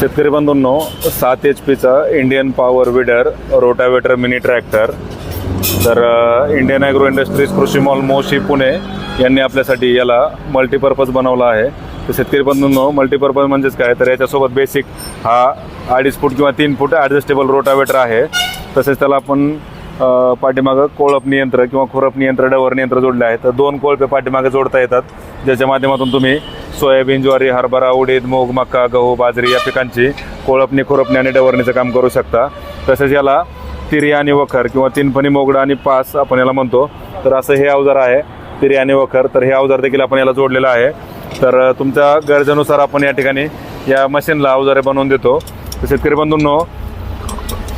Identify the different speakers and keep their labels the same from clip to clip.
Speaker 1: शेतकरी बंधूंनो सात एच पीचा Indian power weeder rotavator mini tractor तर Indian agro industries Krushi mall Moshi Pune यांनी आपल्यासाठी याला मल्टीपर्पज बनवला आहे. तर शेतकरी बंधूंनो मल्टीपर्पज म्हणजेच काय? तर याच्यासोबत बेसिक हा अडीच फूट किंवा तीन फूट ॲडजस्टेबल रोटावेटर आहे. तसेच त्याला आपण पाठीमागं कोळपणी यंत्र किंवा खुरपणी यंत्र डवरणी यंत्र जोडले आहे तर दोन कोळपे पाठीमागे जोडता येतात. ज्याच्या माध्यमातून तुम्ही सोयाबीन ज्वारी हरभरा उडीद मूग मका गहू बाजरी या पिकांची कोळपणी खुरपणी आणि डवरणीचं काम करू शकता. तसेच याला तिरी आणि वखर किंवा तीनफणी मोगडा आणि पास आपण याला म्हणतो. तर असं हे अवजार आहे तिरी आणि वखर. तर हे अवजार देखील आपण याला जोडलेलं आहे. तर तुमच्या गरजेनुसार आपण या ठिकाणी या मशीनला अवजारे बनवून देतो. तर शेतकरी बंधूंनो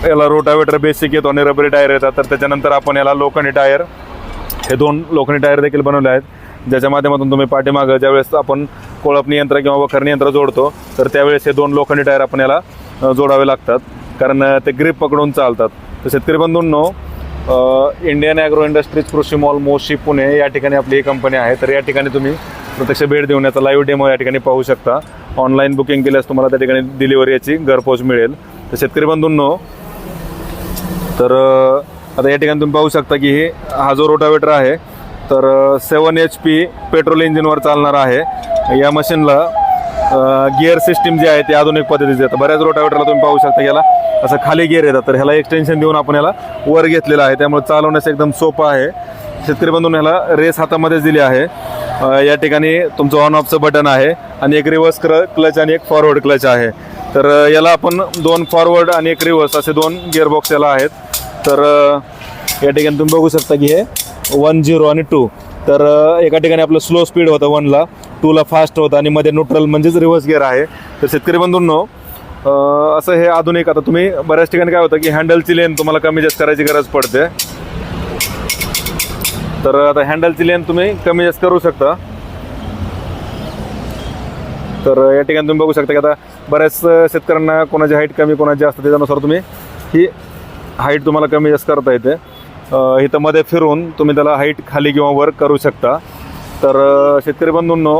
Speaker 1: याला रोटावेटर बेसिक येतो आणि रबरी टायर येतात. तर त्याच्यानंतर आपण याला लोखंडी टायर हे दोन लोखंडी टायर देखील बनवले आहेत. ज्याच्या माध्यमातून तुम्ही पाठीमागं ज्यावेळेस आपण कोळपणी यंत्र किंवा वखरणी यंत्र जोडतो तर त्यावेळेस हे दोन लोखंडी टायर आपण याला जोडावे लागतात. कारण ते ग्रीप पकडून चालतात. तर शेतकरी बंधूंनो Indian agro industries Krushi mall Moshi Pune या ठिकाणी आपली ही कंपनी आहे. तर या ठिकाणी तुम्ही प्रत्यक्ष भेट देऊन याचा लाईव्ह डेमो या ठिकाणी पाहू शकता. ऑनलाईन बुकिंग केल्यास तुम्हाला त्या ठिकाणी डिलिव्हरी याची घरपोच मिळेल. तर शेतकरी बंधूंनो तर आता या ठिकाणी तुम्ही पाहू शकता की हे हा जो रोटावेटर आहे तर सेवन एच पी पेट्रोल इंजिनवर चालणार आहे. या मशीनला गिअर सिस्टीम जी आहे ती आधुनिक पद्धतीची येतं बऱ्याच रोटावेटरला तुम्ही पाहू शकता याला असं खाली गिअर येतात. तर ह्याला एक्सटेन्शन देऊन आपण याला वर घेतलेलं आहे. त्यामुळे चालवण्यास एकदम सोपं आहे. शेतकरी बंधून ह्याला रेस हातामध्येच दिली आहे. या ठिकाणी तुमचं ऑन ऑफचं बटन आहे आणि एक रिव्हर्स क्र क्लच आणि एक फॉरवर्ड क्लच आहे. तर याला आपण दोन फॉरवर्ड आणि एक रिव्हर्स असे दोन गिअरबॉक्स याला आहेत. तर या ठिकाणी तुम्ही बघू शकता की हे वन झिरो आणि टू. तर एका ठिकाणी आपलं स्लो स्पीड होतं वनला टूला फास्ट होतं आणि मध्ये न्यूट्रल म्हणजेच रिव्हर्स गिअर आहे. तर शेतकरी बंधूंनो असं हे आधुनिक आता तुम्ही बऱ्याच ठिकाणी काय होतं की हँडलची लेन तुम्हाला कमी जास्त करायची गरज पडते. तर आता हँडलची लेन तुम्ही कमी जास्त करू शकता. तर या ठिकाणी तुम्ही बघू शकता की आता बऱ्याच शेतकऱ्यांना कोणाची हाईट कमी कोणाची जास्त त्याच्यानुसार तुम्ही ही हाईट तुम्हाला कमी जास्त करता येते. इथं मध्ये फिरून तुम्ही त्याला हाईट खाली किंवा वर करू शकता. तर शेतकरी बंधूंनो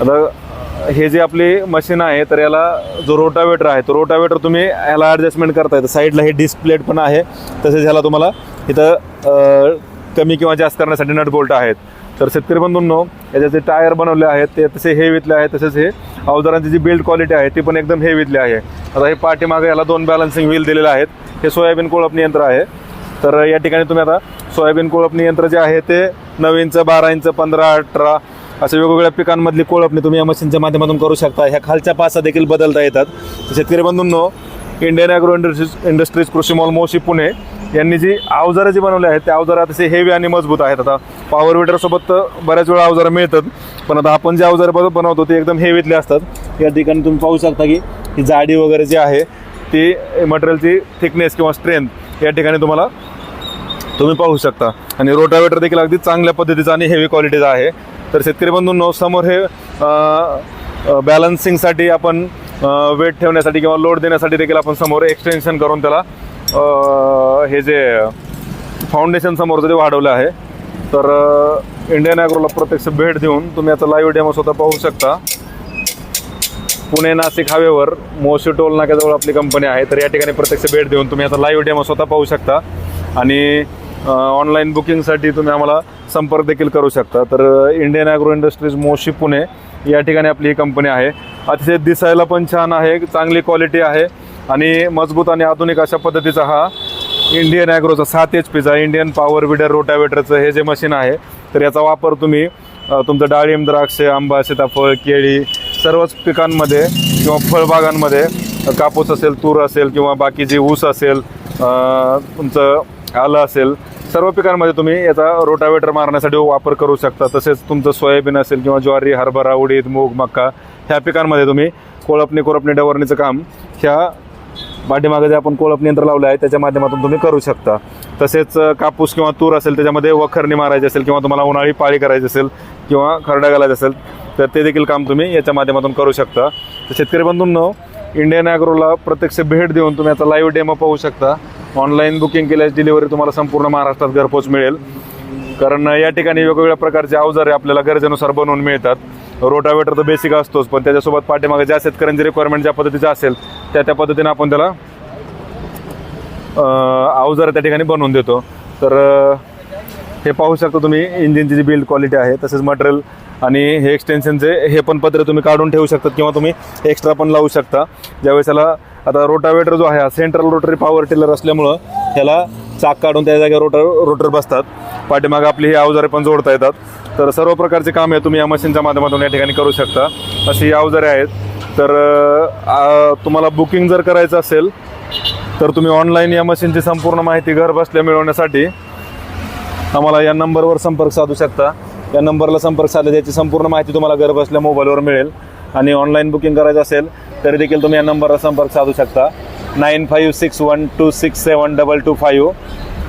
Speaker 1: आता हे जे आपली मशीन आहे तर याला जो रोटावेटर आहे तो रोटावेटर तुम्ही याला ॲडजस्टमेंट करता येतं साईडला हे डिस्प्लेट पण आहे. तसेच ह्याला तुम्हाला इथं कमी किंवा जास्त करण्यासाठी नट बोल्ट आहेत. तर शेतकरी बंधूंनो याचे जे टायर बनवले आहेत ते तसे हेवीतले आहेत तसेच हे अवजारांची जी बिल्ड क्वालिटी आहे ती पण एकदम हेवीतली आहे. आता हे पाठीमागे याला दोन बॅलन्सिंग व्हील दिलेले आहेत. हे सोयाबीन कोळपणी यंत्र आहे. तर या ठिकाणी तुम्ही आता सोयाबीन कोळपणी यंत्र जे आहे ते नऊ इंच बारा इंच पंधरा अठरा अशा वेगवेगळ्या पिकांमधली कोळपणी तुम्ही या मशीनच्या माध्यमातून करू शकता. ह्या खालच्या पासा देखील बदलता येतात. शेतकरी बंधूंनो Indian agro industries industries Krushi mall Moshi Pune यांनी जी अवजारं जी बनवली आहेत त्या अवजारं अतिशय हेवी आणि मजबूत आहेत. आता पॉवर विडरसोबत बऱ्याच वेळा अवजारं मिळतात पण आता आपण जे अवजारं बनवतो ते एकदम हेवीतले असतात. या ठिकाणी तुम्ही पाहू शकता की ही जाडी वगैरे जी आहे ती मटेरियलची थिकनेस किंवा स्ट्रेंथ या ठिकाणी तुम्हाला तुम्ही पाहू शकता. आणि रोटावेटर देखील अगदी चांगल्या पद्धतीचा आणि हेवी क्वालिटीचा आहे. तर शेतकरी बंधूंनो समोर हे बॅलन्सिंगसाठी आपण वेट ठेवण्यासाठी किंवा लोड देण्यासाठी देखील आपण समोर एक्सटेन्शन करून त्याला हे जे फाउंडेशन समोरचं ते वाढवलं आहे. तर इंडियन ॲग्रोला प्रत्यक्ष भेट देऊन तुम्ही याचा लाईव्ह डेमो स्वतः पाहू शकता. पुणे नाशिक हायवेवर मोशी टोल नाक्याजवळ आपली कंपनी आहे. तर या ठिकाणी प्रत्यक्ष भेट देऊन तुम्ही आता लाईव्ह डेमो स्वतः पाहू शकता. आणि ऑनलाईन बुकिंगसाठी तुम्ही आम्हाला संपर्क देखील करू शकता. तर Indian agro industries Moshi Pune या ठिकाणी आपली ही कंपनी आहे. अतिशय दिसायला पण छान आहे चांगली क्वालिटी आहे आणि मजबूत आणि आधुनिक अशा पद्धतीचा हा इंडियन ॲग्रोचा सात एच पीचा इंडियन पॉवर विडर रोटावेटरचं हे जे मशीन आहे तर याचा वापर तुम्ही तुमचं डाळिंब द्राक्ष आंबा सीताफळ केळी सर्वच पिकांमध्ये किंवा फळबागांमध्ये कापूस असेल तूर असेल किंवा बाकी जे ऊस असेल तुमचं आलं असेल सर्व पिकांमध्ये तुम्ही याचा रोटावेटर मारण्यासाठी वापर करू शकता. तसेच तुमचं सोयाबीन असेल किंवा ज्वारी हरभरा उडीद मूग मका ह्या पिकांमध्ये तुम्ही कोळपणी कोळपणी डवरणीचं काम ह्या पाठीमागे जे आपण कोळप यंत्र लावलं आहे त्याच्या माध्यमातून तुम्ही करू शकता. तसेच कापूस किंवा तूर असेल त्याच्यामध्ये वखरणी मारायची असेल किंवा तुम्हाला उन्हाळी पाळी करायची असेल किंवा खरडा घालायचा असेल तर ते देखील काम तुम्ही याच्या माध्यमातून करू शकता. तर शेतकरी बंधूंनो इंडियन ॲग्रोला प्रत्यक्ष भेट देऊन तुम्ही याचा लाईव्ह डेमो पाहू शकता. ऑनलाईन बुकिंग केल्यास डिलिव्हरी तुम्हाला संपूर्ण महाराष्ट्रात घरपोच मिळेल. कारण या ठिकाणी वेगवेगळ्या प्रकारचे अवजारे आपल्याला गरजेनुसार बनवून मिळतात. रोटावेटर तर बेसिक असतोच पण त्याच्यासोबत पाठीमागे ज्या शेतकऱ्यांची रिक्वायरमेंट ज्या पद्धतीचं असेल त्या त्या पद्धतीने आपण त्याला अवजारं त्या ठिकाणी बनवून देतो. तर हे पाहू शकता तुम्ही इंजिनची जी बिल्ड क्वालिटी आहे तसेच मटेरियल आणि हे एक्सटेन्शनचे हे पण पत्र तुम्ही काढून ठेवू शकतात किंवा तुम्ही एक्स्ट्रा पण लावू शकता. ज्यावेळेस त्याला आता रोटावेटर जो आहे हा सेंट्रल रोटरी पॉवर टिलर असल्यामुळं ह्याला चाक काढून त्या जागेवर रोटर रोटर बसतात. पाठीमागे आपली ही अवजारे पण जोडता येतात. तर सर्व प्रकारचे कामे तुम्ही या मशीनच्या माध्यमातून या ठिकाणी करू शकता. अशी ही अवजारे आहेत. तर तुम्हाला बुकिंग जर करायचं असेल तर तुम्ही ऑनलाईन या मशीनची संपूर्ण माहिती घर बसल्या मिळवण्यासाठी आम्हाला या नंबरवर संपर्क साधू शकता. या नंबरला संपर्क साधला त्याची संपूर्ण माहिती तुम्हाला घर बसल्या मोबाईलवर मिळेल. आणि ऑनलाईन बुकिंग करायचं असेल तरी देखील तुम्ही या नंबरला संपर्क साधू शकता. Nine five six one two six seven double two five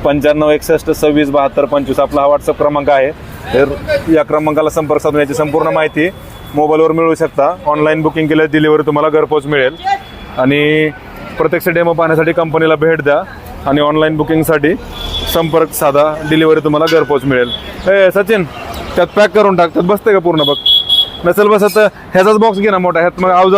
Speaker 1: पंच्याण्णव एकसष्ट सव्वीस बहात्तर पंचवीस आपला हा व्हॉट्सअप क्रमांक आहे. तर या क्रमांकाला संपर्क साधून याची संपूर्ण माहिती मोबाईलवर मिळू शकता. ऑनलाईन बुकिंग केल्यास डिलिव्हरी तुम्हाला घरपोच मिळेल. आणि प्रत्यक्ष डेमो पाहण्यासाठी कंपनीला भेट द्या. आणि ऑनलाईन बुकिंगसाठी संपर्क साधा. डिलिव्हरी तुम्हाला घरपोच मिळेल. ए सचिन त्यात पॅक करून टाक. त्यात बसते का पूर्ण बघ? नसेल बसत ह्याचाच बॉक्स घे ना मोठा. ह्यात मग अवजार